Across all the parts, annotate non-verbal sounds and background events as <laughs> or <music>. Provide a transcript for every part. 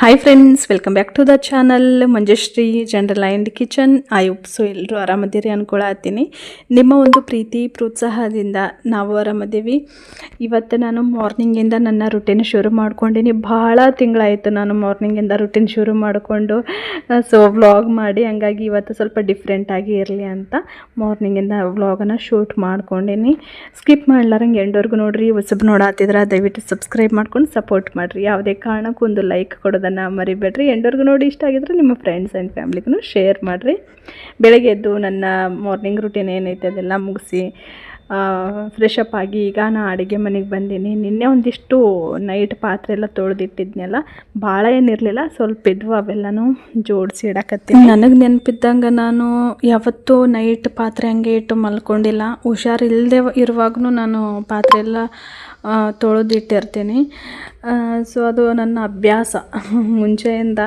Hi friends welcome back to the channel Manjushree general and kitchen I ಉಪ್ಸು ಎಲ್ಲರೂ ಆರಾಮದಿರಿ ಅನ್ಕೊಳತ್ತೀನಿ ನಿಮ್ಮ ಒಂದು ಪ್ರೀತಿ, ಪ್ರೋತ್ಸಾಹದಿಂದ ನಾವು ಆರಾಮದೇವಿ. ಇವತ್ತು ನಾನು ಮಾರ್ನಿಂಗಿಂದ ನನ್ನ ರುಟೀನ್ ಶುರು ಮಾಡ್ಕೊಂಡಿನಿ. ಭಾಳ ತಿಂಗಳಾಯಿತು ನಾನು ಮಾರ್ನಿಂಗಿಂದ ರುಟೀನ್ ಶುರು ಮಾಡಿಕೊಂಡು ಸೊ ವ್ಲಾಗ್ ಮಾಡಿ. ಹಂಗಾಗಿ ಇವತ್ತು ಸ್ವಲ್ಪ ಡಿಫ್ರೆಂಟಾಗಿ ಇರಲಿ ಅಂತ ಮಾರ್ನಿಂಗಿಂದ ವ್ಲಾಗನ್ನು ಶೂಟ್ ಮಾಡ್ಕೊಂಡಿನಿ. ಸ್ಕಿಪ್ ಮಾಡ್ಲಾರಂಗೆ ಎಂಡೋರ್ಗು ನೋಡ್ರಿ, ಹೊಸಬ್ ನೋಡಾತಿದ್ರೆ ದಯವಿಟ್ಟು ಸಬ್ಸ್ಕ್ರೈಬ್ ಮಾಡ್ಕೊಂಡು ಸಪೋರ್ಟ್ ಮಾಡಿರಿ. ಯಾವುದೇ ಕಾರಣಕ್ಕೂ ಒಂದು ಲೈಕ್ ಕೊಡೋದನ್ನು ಮರಿಬೇಡ್ರಿ. ಎಂಡೋರ್ಗೂ ನೋಡಿ ಇಷ್ಟ ಆಗಿದ್ರೆ ನಿಮ್ಮ ಫ್ರೆಂಡ್ಸ್ ಆ್ಯಂಡ್ ಫ್ಯಾಮ್ಲಿಗೂ ಶೇರ್ ಮಾಡಿರಿ. ಬೆಳಗ್ಗೆ ಎದ್ದು ನನ್ನ ಮಾರ್ನಿಂಗ್ ರುಟೀನ್ ಏನೈತೆ ಅದೆಲ್ಲ ಮುಗಿಸಿ ಫ್ರೆಶ್ ಅಪ್ ಆಗಿ ಈಗ ನಾನು ಅಡುಗೆ ಮನೆಗೆ ಬಂದೀನಿ. ನಿನ್ನೆ ಒಂದಿಷ್ಟು ನೈಟ್ ಪಾತ್ರೆ ಎಲ್ಲ ತೊಳೆದಿಟ್ಟಿದ್ನೆಲ್ಲ ಭಾಳ ಏನಿರಲಿಲ್ಲ ಸ್ವಲ್ಪ ಇದ್ವು, ಅವೆಲ್ಲನೂ ಜೋಡಿಸಿ ಇಡಕತ್ತೀನಿ. ನನಗೆ ನೆನಪಿದ್ದಂಗೆ ನಾನು ಯಾವತ್ತೂ ನೈಟ್ ಪಾತ್ರೆ ಹಂಗೆ ಇಟ್ಟು ಮಲ್ಕೊಂಡಿಲ್ಲ. ಹುಷಾರಿಲ್ಲದೆ ಇರುವಾಗೂ ನಾನು ಪಾತ್ರೆ ಎಲ್ಲ ತೊಳೆದಿಟ್ಟಿರ್ತೀನಿ. ಸೊ ಅದು ನನ್ನ ಅಭ್ಯಾಸ. <laughs> ಮುಂಚೆಯಿಂದ.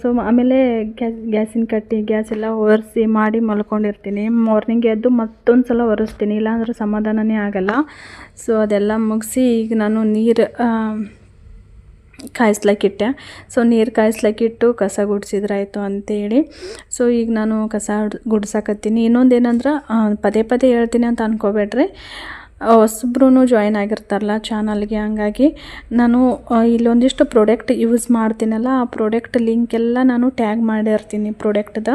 ಸೊ ಆಮೇಲೆ ಗ್ಯಾಸ್, ಗ್ಯಾಸಿನ ಕಟ್ಟಿ, ಗ್ಯಾಸ್ ಎಲ್ಲ ಒರೆಸಿ ಮಾಡಿ ಮಲ್ಕೊಂಡಿರ್ತೀನಿ. ಮಾರ್ನಿಂಗ್ ಎದ್ದು ಮತ್ತೊಂದು ಸಲ ಒರೆಸ್ತೀನಿ. ಇಲ್ಲಾಂದ್ರೆ ಸಮಾಧಾನನೇ ಆಗಲ್ಲ. ಸೊ ಅದೆಲ್ಲ ಮುಗಿಸಿ ಈಗ ನಾನು ನೀರು ಕಾಯಿಸ್ಲಕ್ಕಿಟ್ಟೆ ಸೊ ನೀರು ಕಾಯಿಸ್ಲಕ್ಕಿಟ್ಟು ಕಸ ಗುಡಿಸಿದ್ರಾಯ್ತು ಅಂತೇಳಿ. ಸೊ ಈಗ ನಾನು ಕಸ ಗುಡ್ಸಕತ್ತೀನಿ. ಇನ್ನೊಂದು ಏನಂದ್ರೆ ಪದೇ ಪದೇ ಹೇಳ್ತೀನಿ ಅಂತ ಅನ್ಕೋಬೇಡ್ರಿ. ಹೊಸಬ್ರು ಜಾಯಿನ್ ಆಗಿರ್ತಾರಲ್ಲ ಚಾನಲ್ಗೆ, ಹಂಗಾಗಿ ನಾನು ಇಲ್ಲೊಂದಿಷ್ಟು ಪ್ರಾಡಕ್ಟ್ ಯೂಸ್ ಮಾಡ್ತೀನಲ್ಲ, ಆ ಪ್ರಾಡಕ್ಟ್ ಲಿಂಕ್ ಎಲ್ಲ ನಾನು ಟ್ಯಾಗ್ ಮಾಡಿರ್ತೀನಿ ಪ್ರಾಡಕ್ಟ್ದ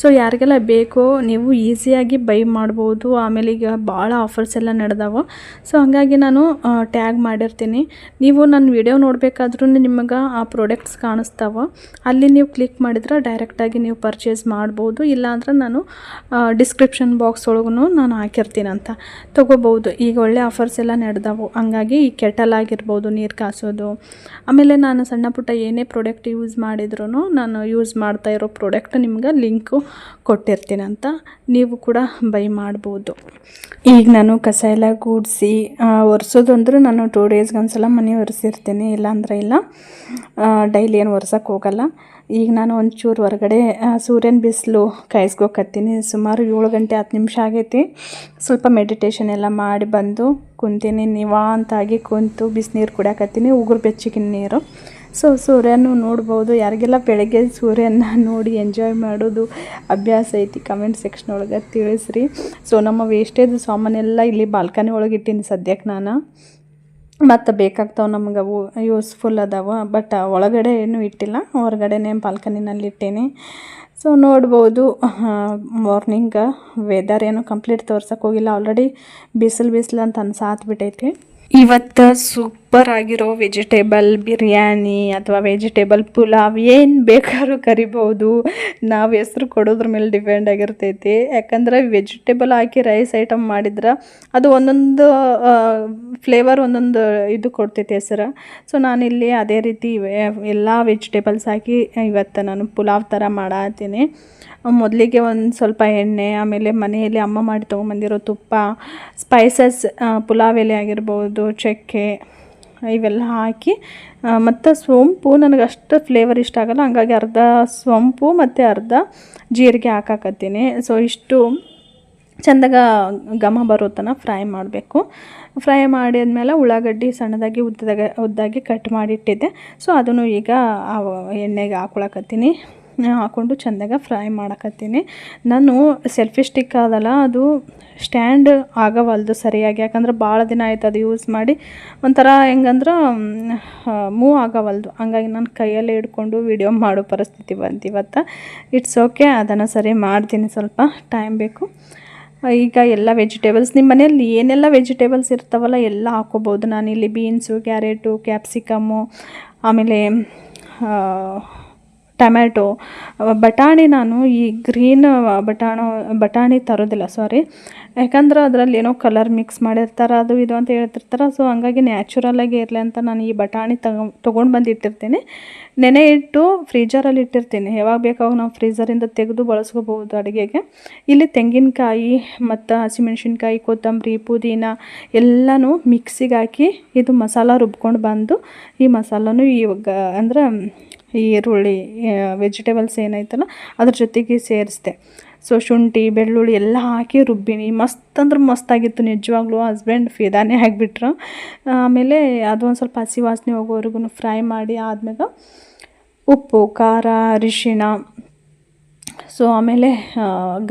ಸೊ ಯಾರಿಗೆಲ್ಲ ಬೇಕೋ ನೀವು ಈಸಿಯಾಗಿ ಬೈ ಮಾಡ್ಬೋದು. ಆಮೇಲೆ ಈಗ ಭಾಳ ಆಫರ್ಸ್ ಎಲ್ಲ ನಡೆದಾವೆ. ಸೊ ಹಾಗಾಗಿ ನಾನು ಟ್ಯಾಗ್ ಮಾಡಿರ್ತೀನಿ. ನೀವು ನನ್ನ ವಿಡಿಯೋ ನೋಡಬೇಕಾದ್ರೂ ನಿಮಗೆ ಆ ಪ್ರಾಡಕ್ಟ್ಸ್ ಕಾಣಿಸ್ತಾವ. ಅಲ್ಲಿ ನೀವು ಕ್ಲಿಕ್ ಮಾಡಿದ್ರೆ ಡೈರೆಕ್ಟಾಗಿ ನೀವು ಪರ್ಚೇಸ್ ಮಾಡ್ಬೋದು. ಇಲ್ಲಾಂದ್ರೆ ನಾನು ಡಿಸ್ಕ್ರಿಪ್ಷನ್ ಬಾಕ್ಸ್ ಒಳಗೂ ನಾನು ಹಾಕಿರ್ತೀನಿ ಅಂತ ತೊಗೋಬೋದು ಈಗ ಒಳ್ಳೆ ಆಫರ್ಸ್ ಎಲ್ಲ ನಡೆದವು. ಹಂಗಾಗಿ ಈ ಕೆಟಲ್ ಆಗಿರ್ಬೋದು, ನೀರು ಕಾಸೋದು. ಆಮೇಲೆ ನಾನು ಸಣ್ಣ ಪುಟ್ಟ ಏನೇ ಪ್ರಾಡಕ್ಟ್ ಯೂಸ್ ಮಾಡಿದ್ರು ನಾನು ಯೂಸ್ ಮಾಡ್ತಾ ಇರೋ ಪ್ರಾಡಕ್ಟ್ ನಿಮ್ಗೆ ಲಿಂಕು ಕೊಟ್ಟಿರ್ತೀನಿ ಅಂತ ನೀವು ಕೂಡ ಬೈ ಮಾಡ್ಬೋದು. ಈಗ ನಾನು ಕಸ ಎಲ್ಲ ಗೂಡಿಸಿ ಒರೆಸೋದು ನಾನು ಟೂ ಡೇಸ್ಗೆ ಒಂದ್ಸಲ ಮನೆ ಒರೆಸಿರ್ತೀನಿ, ಇಲ್ಲಾಂದ್ರೆ ಇಲ್ಲ. ಡೈಲಿ ಏನು ಒರ್ಸೋಕ್ಕೆ ಹೋಗಲ್ಲ. ಈಗ ನಾನು ಒಂಚೂರು ಹೊರಗಡೆ ಸೂರ್ಯನ ಬಿಸಿಲು ಕಾಯಿಸ್ಕೋಕತ್ತೀನಿ. ಸುಮಾರು ಏಳು ಗಂಟೆ ಹತ್ತು ನಿಮಿಷ ಆಗೈತಿ. ಸ್ವಲ್ಪ ಮೆಡಿಟೇಷನ್ ಎಲ್ಲ ಮಾಡಿ ಬಂದು ಕುಂತೀನಿ. ನಿವಾಂತಾಗಿ ಕುಂತು ಬಿಸಿನೀರು ಕುಡಿಯಕತ್ತೀನಿ. ಉಗುರು ಬೆಚ್ಚಗಿನ ನೀರು. ಸೊ, ಸೂರ್ಯನೂ ನೋಡ್ಬೋದು. ಯಾರಿಗೆಲ್ಲ ಬೆಳಗ್ಗೆ ಸೂರ್ಯನ ನೋಡಿ ಎಂಜಾಯ್ ಮಾಡೋದು ಅಭ್ಯಾಸ ಐತಿ ಕಮೆಂಟ್ ಸೆಕ್ಷನ್ ಒಳಗೆ ತಿಳಿಸ್ರಿ. ಸೊ, ನಮ್ಮ ವೇಸ್ಟೇಜ್ ಸಾಮಾನೆಲ್ಲ ಇಲ್ಲಿ ಬಾಲ್ಕನಿ ಒಳಗೆ ಇಟ್ಟೀನಿ ಸದ್ಯಕ್ಕೆ ನಾನು. ಮತ್ತು ಬೇಕಾಗ್ತಾವೆ ನಮ್ಗೆ ಅವು ಯೂಸ್ಫುಲ್ ಅದಾವೆ ಬಟ್ ಒಳಗಡೆ ಏನು ಇಟ್ಟಿಲ್ಲ. ಹೊರಗಡೆನೇ ಬಾಲ್ಕನಿನಲ್ಲಿ ಇಟ್ಟೇನೆ. ಸೊ ನೋಡ್ಬೋದು. ಮಾರ್ನಿಂಗ್ ವೆದರ್ ಏನು ಕಂಪ್ಲೀಟ್ ತೋರ್ಸೋಕೆ ಹೋಗಿಲ್ಲ. ಆಲ್ರೆಡಿ ಬಿಸಿಲು ಬಿಸಿಲು ಅಂತ ಅನ್ಸಾತ್ ಬಿಟ್ಟೈತಿ ಇವತ್ತು ಸೂಪರ್ ಆಗಿರೋ ವೆಜಿಟೇಬಲ್ ಬಿರಿಯಾನಿ ಅಥವಾ ವೆಜಿಟೇಬಲ್ ಪುಲಾವ್ ಏನು ಬೇಕಾದ್ರೂ ಕರಿಬೋದು. ನಾವು ಹೆಸ್ರು ಕೊಡೋದ್ರ ಮೇಲೆ ಡಿಪೆಂಡ್ ಆಗಿರ್ತೈತಿ. ಯಾಕಂದ್ರೆ ವೆಜಿಟೇಬಲ್ ಹಾಕಿ ರೈಸ್ ಐಟಮ್ ಮಾಡಿದ್ರೆ ಅದು ಒಂದೊಂದು ಫ್ಲೇವರ್ ಒಂದೊಂದು ಇದು ಕೊಡ್ತೈತಿ ಹೆಸರು. ಸೊ ನಾನಿಲ್ಲಿ ಅದೇ ರೀತಿ ಎಲ್ಲ ವೆಜಿಟೇಬಲ್ಸ್ ಹಾಕಿ ಇವತ್ತು ನಾನು ಪುಲಾವ್ ಥರ ಮಾಡತ್ತೀನಿ ಮೊದಲಿಗೆ ಒಂದು ಸ್ವಲ್ಪ ಎಣ್ಣೆ, ಆಮೇಲೆ ಮನೆಯಲ್ಲಿ ಅಮ್ಮ ಮಾಡಿ ತೊಗೊಂಬಂದಿರೋ ತುಪ್ಪ ಸ್ಪೈಸಸ್ ಪುಲಾವ್ ಎಲೆ ಆಗಿರ್ಬೋದು, ಚಕ್ಕೆ ಇವೆಲ್ಲ ಹಾಕಿ ಮತ್ತು ಸೋಂಪು ನನಗೆ ಅಷ್ಟು ಫ್ಲೇವರ್ ಇಷ್ಟ ಆಗಲ್ಲ. ಹಂಗಾಗಿ ಅರ್ಧ ಸೋಂಪು ಮತ್ತು ಅರ್ಧ ಜೀರಿಗೆ ಹಾಕಾಕತ್ತೀನಿ. ಸೊ ಇಷ್ಟು ಚೆಂದಾಗ ಘಮ ಬರೋ ತನಕ ಫ್ರೈ ಮಾಡಬೇಕು. ಫ್ರೈ ಮಾಡಿದ್ಮೇಲೆ ಉಳ್ಳಾಗಡ್ಡಿ ಸಣ್ಣದಾಗಿ ಉದ್ದದಾಗ, ಉದ್ದಾಗಿ ಕಟ್ ಮಾಡಿಟ್ಟಿದ್ದೆ. ಸೊ ಅದನ್ನು ಈಗ ಎಣ್ಣೆಗೆ ಹಾಕೊಳಕತ್ತೀನಿ. ಹಾಕ್ಕೊಂಡು ಚೆಂದಾಗ ಫ್ರೈ ಮಾಡಕತ್ತೀನಿ. ನಾನು ಸೆಲ್ಫಿ ಸ್ಟಿಕ್ ಅದಲ್ಲ, ಅದು ಸ್ಟ್ಯಾಂಡ್ ಆಗವಲ್ದು ಸರಿಯಾಗಿ. ಯಾಕಂದ್ರೆ ಭಾಳ ದಿನ ಆಯ್ತು ಅದು ಯೂಸ್ ಮಾಡಿ. ಒಂಥರ ಹೆಂಗಂದ್ರೆ ಮೂವ್ ಆಗವಲ್ದು. ಹಂಗಾಗಿ ನಾನು ಕೈಯಲ್ಲೇ ಹಿಡ್ಕೊಂಡು ವಿಡಿಯೋ ಮಾಡೋ ಪರಿಸ್ಥಿತಿ ಬಂತು ಇವತ್ತು. ಇಟ್ಸ್ ಓಕೆ ಅದನ್ನು ಸರಿ ಮಾಡ್ತೀನಿ ಸ್ವಲ್ಪ. ಟೈಮ್ ಬೇಕು. ಈಗ ಎಲ್ಲ ವೆಜಿಟೇಬಲ್ಸ್ ನಿಮ್ಮ ಮನೆಯಲ್ಲಿ ಏನೆಲ್ಲ ವೆಜಿಟೇಬಲ್ಸ್ ಇರ್ತಾವಲ್ಲ, ಎಲ್ಲ ಹಾಕೋಬೋದು. ನಾನಿಲ್ಲಿ ಬೀನ್ಸು ಕ್ಯಾರೆಟು ಕ್ಯಾಪ್ಸಿಕಮ್ಮು ಆಮೇಲೆ ಟೊಮ್ಯಾಟೊ ಬಟಾಣಿ ನಾನು ಈ ಗ್ರೀನ್ ಬಟಾಣೋ, ಬಟಾಣಿ ತರೋದಿಲ್ಲ ಸಾರಿ ಯಾಕಂದ್ರೆ ಅದರಲ್ಲಿ ಏನೋ ಕಲರ್ ಮಿಕ್ಸ್ ಮಾಡಿರ್ತಾರೆ, ಅದು ಇದು ಅಂತ ಹೇಳ್ತಿರ್ತಾರೆ ಸೊ ಹಂಗಾಗಿ ನ್ಯಾಚುರಲಾಗಿ ಇರಲಿ ಅಂತ ನಾನು ಈ ಬಟಾಣಿ ತಗೊ, ತೊಗೊಂಡು ಬಂದು ಇಟ್ಟಿರ್ತೀನಿ. ನೆನೆ ಇಟ್ಟು ಫ್ರೀಜರಲ್ಲಿ ಇಟ್ಟಿರ್ತೀನಿ. ಯಾವಾಗ ಬೇಕಾವಾಗ ನಾವು ಫ್ರೀಜರಿಂದ ತೆಗೆದು ಬಳಸ್ಕೋಬೋದು ಅಡುಗೆಗೆ. ಇಲ್ಲಿ ತೆಂಗಿನಕಾಯಿ ಮತ್ತು ಹಸಿಮೆಣ್ಸಿನ್ಕಾಯಿ, ಕೊತ್ತಂಬರಿ, ಪುದೀನ ಎಲ್ಲನೂ ಮಿಕ್ಸಿಗೆ ಹಾಕಿ ಇದು ಮಸಾಲ ರುಬ್ಕೊಂಡು ಬಂದು ಈ ಮಸಾಲನೂ ಇವಾಗ ಅಂದ್ರೆ ಈ ಈರುಳ್ಳಿ ವೆಜಿಟೇಬಲ್ಸ್ ಏನೈತಲ್ಲ ಅದ್ರ ಜೊತೆಗೆ ಸೇರಿಸ್ದೆ. ಸೊ ಶುಂಠಿ, ಬೆಳ್ಳುಳ್ಳಿ ಎಲ್ಲ ಹಾಕಿ ರುಬ್ಬಿನಿ. ಮಸ್ತ್ ಅಂದ್ರೆ ಮಸ್ತಾಗಿತ್ತು ನಿಜವಾಗ್ಲೂ. ಹಸ್ಬೆಂಡ್ ಫಿದಾನೇ ಆಗಿಬಿಟ್ರು. ಆಮೇಲೆ ಅದು ಒಂದು ಸ್ವಲ್ಪ ಹಸಿ ವಾಸನೆ ಹೋಗೋವರೆಗೂ ಫ್ರೈ ಮಾಡಿ ಆದ್ಮೇಲೆ ಉಪ್ಪು, ಖಾರ, ಅರಿಶಿಣ. ಸೊ ಆಮೇಲೆ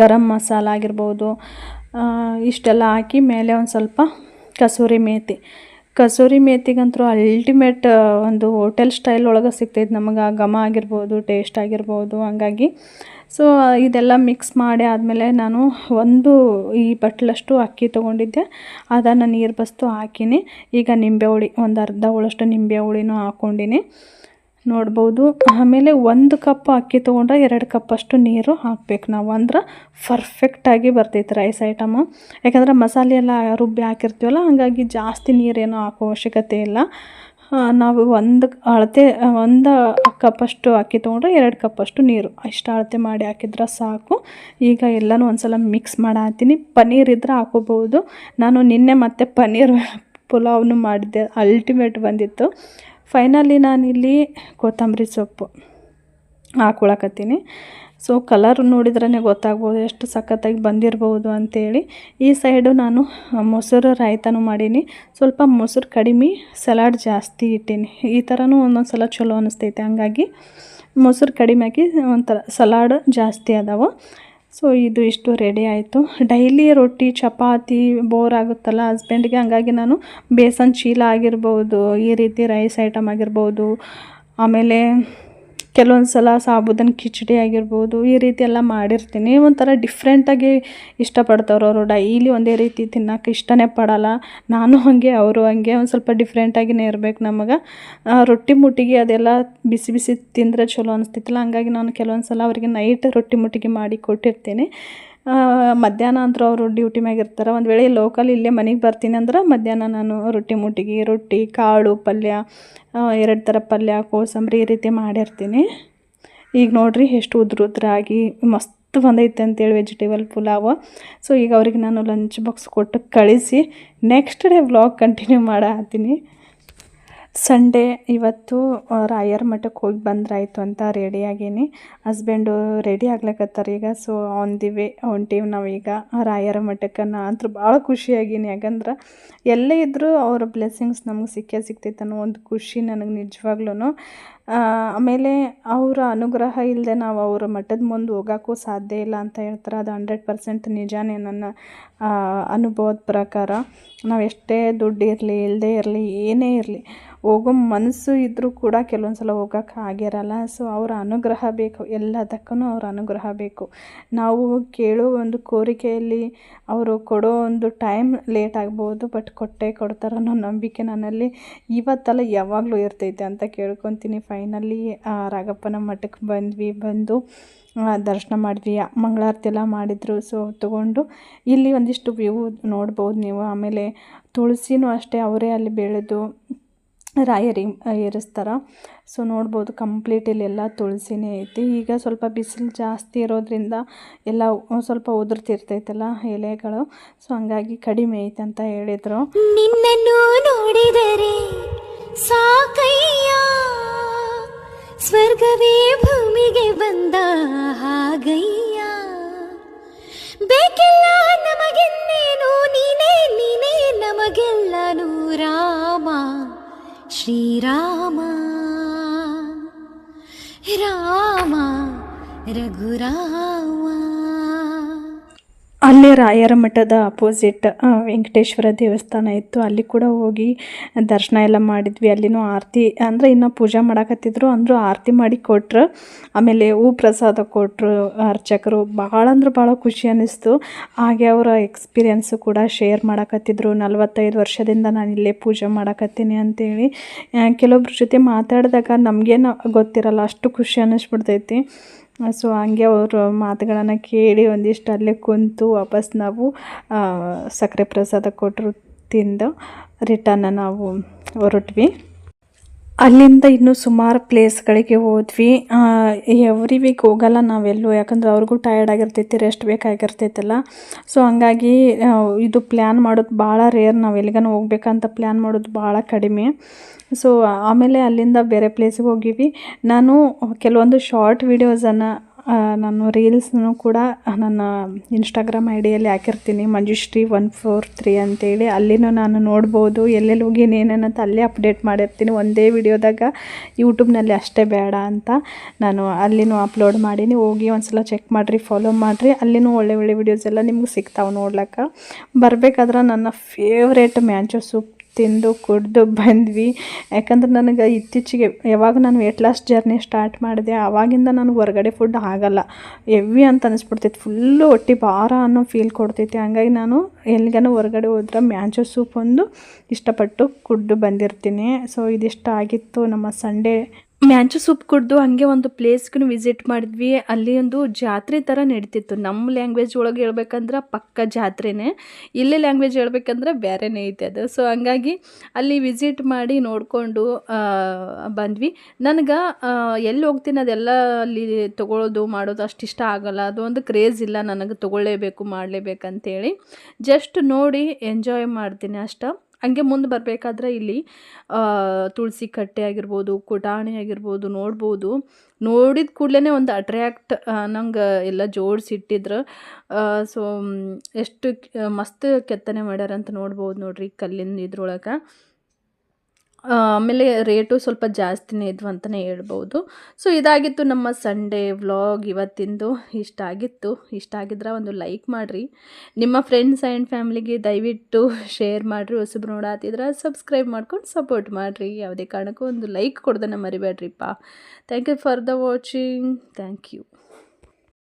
ಗರಂ ಮಸಾಲ ಆಗಿರ್ಬೋದು. ಇಷ್ಟೆಲ್ಲ ಹಾಕಿ ಮೇಲೆ ಒಂದು ಸ್ವಲ್ಪ ಕಸೂರಿ ಮೇಥಿ ಕಸೂರಿ ಮೇಥಿಗಂತೂ ಅಲ್ಟಿಮೇಟ್ ಒಂದು ಹೋಟೆಲ್ ಸ್ಟೈಲ್ ಒಳಗೆ ಸಿಗ್ತೈತೆ. ನಮಗೆ ಆ ಘಮ ಆಗಿರ್ಬೋದು ಟೇಸ್ಟ್ ಆಗಿರ್ಬೋದು, ಹಂಗಾಗಿ. ಸೊ ಇದೆಲ್ಲ ಮಿಕ್ಸ್ ಮಾಡಿ ಆದಮೇಲೆ ನಾನು ಒಂದು ಈ ಬಟ್ಲಷ್ಟು ಅಕ್ಕಿ ತೊಗೊಂಡಿದ್ದೆ. ಅದನ್ನು ನೀರು ಬಸ್ತು ಹಾಕಿನಿ. ಈಗ ನಿಂಬೆ ಹುಳಿ, ಒಂದು ಅರ್ಧ ಹುಳಷ್ಟು ನಿಂಬೆ ಹುಳಿನೂ ಹಾಕ್ಕೊಂಡಿನಿ ನೋಡ್ಬೋದು. ಆಮೇಲೆ ಒಂದು ಕಪ್ ಅಕ್ಕಿ ತೊಗೊಂಡ್ರೆ ಎರಡು ಕಪ್ಪಷ್ಟು ನೀರು ಹಾಕ್ಬೇಕು ನಾವು. ಅಂದ್ರೆ ಪರ್ಫೆಕ್ಟಾಗಿ ಬರ್ತೈತೆ ರೈಸ್ ಐಟಮು ಯಾಕಂದ್ರೆ ಮಸಾಲೆ ಎಲ್ಲ ರುಬ್ಬಿ ಹಾಕಿರ್ತೀವಲ್ಲ, ಹಾಗಾಗಿ ಜಾಸ್ತಿ ನೀರೇನು ಹಾಕೋ ಅವಶ್ಯಕತೆ ಇಲ್ಲ. ನಾವು ಒಂದು ಅಳತೆ, ಒಂದು ಕಪ್ಪಷ್ಟು ಅಕ್ಕಿ ತೊಗೊಂಡ್ರೆ ಎರಡು ಕಪ್ಪಷ್ಟು ನೀರು. ಇಷ್ಟು ಅಳತೆ ಮಾಡಿ ಹಾಕಿದ್ರೆ ಸಾಕು. ಈಗ ಎಲ್ಲನೂ ಒಂದ್ಸಲ ಮಿಕ್ಸ್ ಮಾಡಾತೀನಿ. ಪನ್ನೀರ್ ಇದ್ರೆ ಹಾಕೋಬೋದು ನಾನು ನಿನ್ನೆ ಮತ್ತೆ ಪನ್ನೀರ್ ಪುಲಾವ್ನು ಮಾಡಿದ್ದೆ. ಅಲ್ಟಿಮೇಟ್ ಬಂದಿತ್ತು. ಫೈನಲಿ ನಾನಿಲ್ಲಿ ಕೊತ್ತಂಬರಿ ಸೊಪ್ಪು ಹಾಕೊಳಕತ್ತೀನಿ. ಸೊ ಕಲರ್ ನೋಡಿದ್ರೇ ಗೊತ್ತಾಗ್ಬೋದು, ಎಷ್ಟು ಸಖತ್ತಾಗಿ ಬಂದಿರ್ಬೋದು ಅಂತೇಳಿ. ಈ ಸೈಡು ನಾನು ಮೊಸರು ರಾಯ್ತನೂ ಮಾಡೀನಿ. ಸ್ವಲ್ಪ ಮೊಸರು ಕಡಿಮೆ ಸಲಾಡ್ ಜಾಸ್ತಿ ಇಟ್ಟೀನಿ. ಈ ಥರನೂ ಒಂದೊಂದು ಸಲ ಚಲೋ ಅನಿಸ್ತೈತೆ. ಹಂಗಾಗಿ ಮೊಸರು ಕಡಿಮೆ ಹಾಕಿ ಒಂಥರ ಸಲಾಡ್ ಜಾಸ್ತಿ ಅದಾವ. ಸೊ ಇದು ಇಷ್ಟು ರೆಡಿ ಆಯಿತು. ಡೈಲಿ ರೊಟ್ಟಿ, ಚಪಾತಿ ಬೋರ್ ಆಗುತ್ತಲ್ಲ ಹಸ್ಬೆಂಡ್ಗೆ ಹಂಗಾಗಿ ನಾನು ಬೇಸನ್ ಚೀಲ ಆಗಿರ್ಬೋದು, ಈ ರೀತಿ ರೈಸ್ ಐಟಮ್ ಆಗಿರ್ಬೋದು, ಆಮೇಲೆ ಕೆಲವೊಂದು ಸಲ ಸಾಬೂದನ್ ಕಿಚಡಿ ಆಗಿರ್ಬೋದು, ಈ ರೀತಿ ಎಲ್ಲ ಮಾಡಿರ್ತೀನಿ. ಒಂಥರ ಡಿಫ್ರೆಂಟಾಗಿ ಇಷ್ಟಪಡ್ತಾವ್ರು ಅವರು. ಡೈಲಿ ಒಂದೇ ರೀತಿ ತಿನ್ನೋಕೆ ಇಷ್ಟನೇ ಪಡಲ್ಲ. ನಾನು ಹಾಗೆ, ಅವರು ಹಾಗೆ, ಒಂದು ಸ್ವಲ್ಪ ಡಿಫ್ರೆಂಟಾಗಿನೇ ಇರಬೇಕು ನಮಗೆ. ರೊಟ್ಟಿ ಮುಟ್ಟಿಗೆ ಅದೆಲ್ಲ ಬಿಸಿ ಬಿಸಿ ತಿಂದರೆ ಚಲೋ ಅನಿಸ್ತೈತಿಲ್ಲ ಹಂಗಾಗಿ ನಾನು ಕೆಲವೊಂದು ಸಲ ಅವರಿಗೆ ನೈಟ್ ರೊಟ್ಟಿ ಮುಟ್ಟಿಗೆ ಮಾಡಿ ಕೊಟ್ಟಿರ್ತೀನಿ. ಮಧ್ಯಾಹ್ನ ಅಂತೂ ಅವರು ಡ್ಯೂಟಿ ಮ್ಯಾಗ ಇರ್ತಾರೆ. ಒಂದು ವೇಳೆ ಲೋಕಲ್ ಇಲ್ಲೇ ಮನೆಗೆ ಬರ್ತೀನಿ ಅಂದ್ರೆ ಮಧ್ಯಾಹ್ನ ನಾನು ರೊಟ್ಟಿ ಮುಟ್ಟಿಗೆ ರೊಟ್ಟಿ, ಕಾಳು, ಪಲ್ಯ ಎರಡು ಥರ ಪಲ್ಯ, ಕೋಸಂಬರಿ ಈ ರೀತಿ ಮಾಡಿರ್ತೀನಿ. ಈಗ ನೋಡ್ರಿ ಎಷ್ಟು ಉದ್ರ ಉದ್ರಾಗಿ ಮಸ್ತ್ ಬಂದೈತೆ ಅಂತೇಳಿ ವೆಜಿಟೇಬಲ್ ಪುಲಾವ್. ಸೊ ಈಗ ಅವ್ರಿಗೆ ನಾನು ಲಂಚ್ ಬಾಕ್ಸ್ ಕೊಟ್ಟು ಕಳಿಸಿ ನೆಕ್ಸ್ಟ್ ಡೇ ವ್ಲಾಗ್ ಕಂಟಿನ್ಯೂ ಮಾಡತ್ತೀನಿ. ಸಂಡೇ ಇವತ್ತು ರಾಯರ ಮಠಕ್ಕೆ ಹೋಗಿ ಬಂದ್ರಾಯ್ತು ಅಂತ ರೆಡಿ ಆಗೀನಿ. ಹಸ್ಬೆಂಡು ರೆಡಿ ಆಗ್ಲಕತ್ತಾರೆ ಈಗ ಸೊ ಆನ್ ದಿ ವೇ ಹೊಂಟೀವಿ ನಾವೀಗ ರಾಯರ ಮಠಕ್ಕೆ. ನಾ ಅಂತೂ ಭಾಳ ಖುಷಿಯಾಗೀನಿ ಯಾಕಂದ್ರೆ ಎಲ್ಲೇ ಇದ್ದರೂ ಅವ್ರ ಬ್ಲೆಸ್ಸಿಂಗ್ಸ್ ನಮಗೆ ಸಿಕ್ಕೇ ಸಿಗ್ತೈತೆ ಅನ್ನೋ ಒಂದು ಖುಷಿ ನನಗೆ ನಿಜವಾಗ್ಲೂ ಆಮೇಲೆ ಅವರ ಅನುಗ್ರಹ ಇಲ್ಲದೆ ನಾವು ಅವರ ಮಠದ ಮುಂದೆ ಹೋಗೋಕ್ಕೂ ಸಾಧ್ಯ ಇಲ್ಲ ಅಂತ ಹೇಳ್ತಾರೆ. ಅದು ಹಂಡ್ರೆಡ್ ಪರ್ಸೆಂಟ್ ನಿಜಾನೇ ನನ್ನ ಅನುಭವದ ಪ್ರಕಾರ. ನಾವು ಎಷ್ಟೇ ದುಡ್ಡು ಇರಲಿ ಇಲ್ಲದೇ ಇರಲಿ, ಏನೇ ಇರಲಿ, ಹೋಗೋ ಮನಸ್ಸು ಇದ್ದರೂ ಕೂಡ ಕೆಲವೊಂದು ಸಲ ಹೋಗೋಕ್ಕೆ ಆಗಿರಲ್ಲ ಸೊ ಅವರ ಅನುಗ್ರಹ ಬೇಕು ಎಲ್ಲದಕ್ಕೂ ಅವ್ರ ಅನುಗ್ರಹ ಬೇಕು. ನಾವು ಕೇಳೋ ಒಂದು ಕೋರಿಕೆಯಲ್ಲಿ ಅವರು ಕೊಡೋ ಒಂದು ಟೈಮ್ ಲೇಟ್ ಆಗ್ಬೋದು ಬಟ್ ಕೊಟ್ಟೇ ಕೊಡ್ತಾರೆ ಅನ್ನೋ ನಂಬಿಕೆ ನನ್ನಲ್ಲಿ ಇವತ್ತಲ್ಲ ಯಾವಾಗಲೂ ಇರ್ತೈತೆ ಅಂತ ಕೇಳ್ಕೊತೀನಿ. ಫೈನಲಿ ರಾಗಪ್ಪನ ಮಠಕ್ಕೆ ಬಂದ್ವಿ, ಬಂದು ದರ್ಶನ ಮಾಡಿದ್ವಿ. ಮಂಗಳಾರತಿ ಎಲ್ಲ ಮಾಡಿದರು. ಸೊ ತೊಗೊಂಡು ಇಲ್ಲಿ ಒಂದಿಷ್ಟು ವ್ಯೂ ನೋಡ್ಬೋದು ನೀವು. ಆಮೇಲೆ ತುಳಸಿನೂ ಅಷ್ಟೇ ಅವರೇ ಅಲ್ಲಿ ಬೆಳೆದು ರಾಯರಿಗೆ ಏರಿಸ್ತಾರೆ. ಸೊ ನೋಡ್ಬೋದು ಕಂಪ್ಲೀಟ್ ಇಲ್ಲೆಲ್ಲ ತುಳಸಿನೇ ಐತಿ. ಈಗ ಸ್ವಲ್ಪ ಬಿಸಿಲು ಜಾಸ್ತಿ ಇರೋದ್ರಿಂದ ಎಲ್ಲ ಸ್ವಲ್ಪ ಉದುರ್ತಿರ್ತೈತಲ್ಲ ಎಲೆಗಳು. ಸೊ ಹಂಗಾಗಿ ಕಡಿಮೆ ಐತೆ ಅಂತ ಹೇಳಿದರು. ನಿನ್ನನ್ನು ನೋಡಿದರೆ ಸಾಕಯ್ಯ ಸ್ವರ್ಗವೇ ಭೂಮಿಗೆ ಬಂದ ಹಾಗಯ್ಯ. ಬೇಕಿಲ್ಲ ನಮಗೆನ್ನೇನು? ನೀನೇ ನೀನೇ ನಮಗೆಲ್ಲನೂ ರಾಮ ಶ್ರೀರಾಮ. ರಾಮ. ರಘುರಾಮ. ಅಲ್ಲೇ ರಾಯರ ಮಠದ ಅಪೋಸಿಟ್ ವೆಂಕಟೇಶ್ವರ ದೇವಸ್ಥಾನ ಇತ್ತು. ಅಲ್ಲಿ ಕೂಡ ಹೋಗಿ ದರ್ಶನ ಎಲ್ಲ ಮಾಡಿದ್ವಿ. ಅಲ್ಲಿನೂ ಆರತಿ, ಅಂದರೆ ಇನ್ನೂ ಪೂಜೆ ಮಾಡಕತ್ತಿದ್ರು. ಅಂದರೂ ಆರತಿ ಮಾಡಿ ಕೊಟ್ರು. ಆಮೇಲೆ ಹೂ ಪ್ರಸಾದ ಕೊಟ್ಟರು ಅರ್ಚಕರು ಭಾಳ ಅಂದ್ರೆ ಭಾಳ ಖುಷಿ ಅನ್ನಿಸ್ತು ಹಾಗೆ ಅವರ ಎಕ್ಸ್ಪೀರಿಯನ್ಸು ಕೂಡ ಶೇರ್ ಮಾಡಕತ್ತಿದ್ರು. ನಲವತ್ತೈದು ವರ್ಷದಿಂದ ನಾನು ಇಲ್ಲೇ ಪೂಜೆ ಮಾಡಕತ್ತೀನಿ ಅಂತೇಳಿ. ಕೆಲವೊಬ್ರ ಜೊತೆ ಮಾತಾಡಿದಾಗ ನಮಗೇನು ಗೊತ್ತಿರಲ್ಲ. ಅಷ್ಟು ಖುಷಿ ಅನ್ನಿಸ್ಬಿಡ್ತೈತಿ ಸೊ ಹಂಗೆ ಅವ್ರ ಮಾತುಗಳನ್ನು ಕೇಳಿ ಒಂದಿಷ್ಟು ಅಲ್ಲೇ ಕುಂತು ವಾಪಸ್ ನಾವು ಸಕ್ಕರೆ ಪ್ರಸಾದ ಕೊಟ್ಟರು ತಿಂದು ರಿಟರ್ನ್ ನಾವು ಹೊರಟ್ವಿ. ಅಲ್ಲಿಂದ ಇನ್ನೂ ಸುಮಾರು ಪ್ಲೇಸ್ಗಳಿಗೆ ಹೋದ್ವಿ. ಎವ್ರಿ ವೀಕ್ ಹೋಗಲ್ಲ ನಾವೆಲ್ಲೂ, ಯಾಕಂದ್ರೆ ಅವ್ರಿಗೂ ಟಯರ್ಡ್ ಆಗಿರ್ತೈತಿ ರೆಸ್ಟ್ ಬೇಕಾಗಿರ್ತೈತಲ್ಲ. ಸೊ ಹಂಗಾಗಿ ಇದು ಪ್ಲ್ಯಾನ್ ಮಾಡೋದು ಭಾಳ ರೇರ್ ನಾವು ಎಲ್ಲಿಗಾನ ಹೋಗ್ಬೇಕಂತ ಪ್ಲ್ಯಾನ್ ಮಾಡೋದು ಭಾಳ ಕಡಿಮೆ. ಸೊ ಆಮೇಲೆ ಅಲ್ಲಿಂದ ಬೇರೆ ಪ್ಲೇಸಿಗೆ ಹೋಗಿವಿ. ನಾನು ಕೆಲವೊಂದು ಶಾರ್ಟ್ ವೀಡಿಯೋಸನ್ನು ನಾನು ರೀಲ್ಸ್ನು ಕೂಡ ನನ್ನ ಇನ್ಸ್ಟಾಗ್ರಾಮ್ ಐ ಡಿಯಲ್ಲಿ ಹಾಕಿರ್ತೀನಿ. ಮಂಜುಶ್ರೀ ಒನ್ ಫೋರ್ ತ್ರೀ ಅಂತೇಳಿ. ಅಲ್ಲಿನೂ ನಾನು ನೋಡ್ಬೋದು. ಎಲ್ಲೆಲ್ಲಿ ಹೋಗೀನಿ ಏನೇನಂತ ಅಲ್ಲೇ ಅಪ್ಡೇಟ್ ಮಾಡಿರ್ತೀನಿ. ಒಂದೇ ವಿಡಿಯೋದಾಗ ಯೂಟ್ಯೂಬ್ನಲ್ಲಿ ಅಷ್ಟೇ ಬೇಡ ಅಂತ ನಾನು ಅಲ್ಲಿನೂ ಅಪ್ಲೋಡ್ ಮಾಡೀನಿ. ಹೋಗಿ ಒಂದ್ಸಲ ಚೆಕ್ ಮಾಡಿರಿ, ಫಾಲೋ ಮಾಡಿರಿ. ಅಲ್ಲಿನೂ ಒಳ್ಳೆ ಒಳ್ಳೆ ವಿಡಿಯೋಸ್ ಎಲ್ಲ ನಿಮ್ಗೆ ಸಿಗ್ತಾವೆ ನೋಡ್ಲಿಕ್ಕೆ. ಬರಬೇಕಾದ್ರೆ ನನ್ನ ಫೇವ್ರೇಟ್ ಮ್ಯಾಂಚೋ ಸೂಪ್ ತಿಂದು ಕುಡಿದು ಬಂದ್ವಿ. ಯಾಕಂದ್ರೆ ನನಗೆ ಇತ್ತೀಚೆಗೆ ಯಾವಾಗ ನಾನು ವೆಯ್ಟ್ ಲಾಸ್ ಜರ್ನಿ ಸ್ಟಾರ್ಟ್ ಮಾಡಿದೆ ಆವಾಗಿಂದ ನನಗೆ ಹೊರಗಡೆ ಫುಡ್ ಆಗಲ್ಲ. ಹೆವಿ ಅಂತ ಅನಿಸ್ಬಿಡ್ತೈತಿ ಫುಲ್ಲು ಹೊಟ್ಟೆ ಭಾರ ಅನ್ನೋ ಫೀಲ್ ಕೊಡ್ತೈತಿ ಹಂಗಾಗಿ ನಾನು ಎಲ್ಲಿಗಾನ ಹೊರಗಡೆ ಹೋದ್ರೆ ಮ್ಯಾಂಚೋ ಸೂಪ್ ಒಂದು ಇಷ್ಟಪಟ್ಟು ಕುಡ್ದು ಬಂದಿರ್ತೀನಿ. ಸೊ ಇದಿಷ್ಟ ಆಗಿತ್ತು ನಮ್ಮ ಸಂಡೇ ಮ್ಯಾಂಚೋ ಸೂಪ್ ಕುಡ್ದು ಹಂಗೆ ಒಂದು ಪ್ಲೇಸ್ಗೂ ವಿಸಿಟ್ ಮಾಡಿದ್ವಿ. ಅಲ್ಲಿ ಒಂದು ಜಾತ್ರೆ ಥರ ನಡೀತಿತ್ತು. ನಮ್ಮ ಲ್ಯಾಂಗ್ವೇಜ್ ಒಳಗೆ ಹೇಳ್ಬೇಕಂದ್ರೆ ಪಕ್ಕ ಜಾತ್ರೆನೇ. ಇಲ್ಲಿ ಲ್ಯಾಂಗ್ವೇಜ್ ಹೇಳ್ಬೇಕಂದ್ರೆ ಬೇರೆನೇ ಐತೆ ಅದು. ಸೊ ಹಂಗಾಗಿ ಅಲ್ಲಿ ವಿಸಿಟ್ ಮಾಡಿ ನೋಡಿಕೊಂಡು ಬಂದ್ವಿ. ನನಗೆ ಎಲ್ಲಿ ಹೋಗ್ತೀನಿ ಅದೆಲ್ಲ ಅಲ್ಲಿ ತೊಗೊಳೋದು, ಮಾಡೋದು ಅಷ್ಟು ಇಷ್ಟ ಆಗೋಲ್ಲ. ಅದು ಒಂದು ಕ್ರೇಜ್ ಇಲ್ಲ. ನನಗೆ ತೊಗೊಳ್ಳೇಬೇಕು, ಮಾಡಲೇಬೇಕಂತೇಳಿ. ಜಸ್ಟ್ ನೋಡಿ ಎಂಜಾಯ್ ಮಾಡ್ತೀನಿ ಅಷ್ಟ. ಹಂಗೆ ಮುಂದೆ ಬರಬೇಕಾದ್ರೆ ಇಲ್ಲಿ ತುಳಸಿ ಕಟ್ಟೆ ಆಗಿರ್ಬೋದು ಕುಟಾಣಿ ಆಗಿರ್ಬೋದು, ನೋಡ್ಬೋದು. ನೋಡಿದ ಕೂಡಲೇ ಒಂದು ಅಟ್ರ್ಯಾಕ್ಟ್ ನಂಗೆ ಎಲ್ಲ ಜೋಡಿಸಿಟ್ಟಿದ್ರು. ಸೊ ಎಷ್ಟು ಮಸ್ತ್ ಕೆತ್ತನೆ ಮಾಡ್ಯಾರಂತ ನೋಡ್ಬೋದು ನೋಡ್ರಿ ಕಲ್ಲಿನ ಇದ್ರೊಳಗೆ. ಆಮೇಲೆ ರೇಟು ಸ್ವಲ್ಪ ಜಾಸ್ತಿನೇ ಇದ್ವು ಅಂತಲೇ ಹೇಳ್ಬೋದು. ಸೊ ಇದಾಗಿತ್ತು ನಮ್ಮ ಸಂಡೇ ವ್ಲಾಗ್ ಇವತ್ತಿಂದು ಇಷ್ಟ ಆಗಿತ್ತು. ಇಷ್ಟ ಆಗಿದ್ರೆ ಒಂದು ಲೈಕ್ ಮಾಡಿರಿ. ನಿಮ್ಮ ಫ್ರೆಂಡ್ಸ್ ಆ್ಯಂಡ್ ಫ್ಯಾಮಿಲಿಗೆ ದಯವಿಟ್ಟು ಶೇರ್ ಮಾಡಿರಿ. ಹೊಸಬ್ರು ನೋಡಾತಿದ್ರೆ ಸಬ್ಸ್ಕ್ರೈಬ್ ಮಾಡ್ಕೊಂಡು ಸಪೋರ್ಟ್ ಮಾಡಿರಿ. ಯಾವುದೇ ಕಾರಣಕ್ಕೂ ಒಂದು ಲೈಕ್ ಕೊಡ್ದನ್ನ ಮರಿಬೇಡ್ರಿಪ್ಪ. Thank you for the watching thank you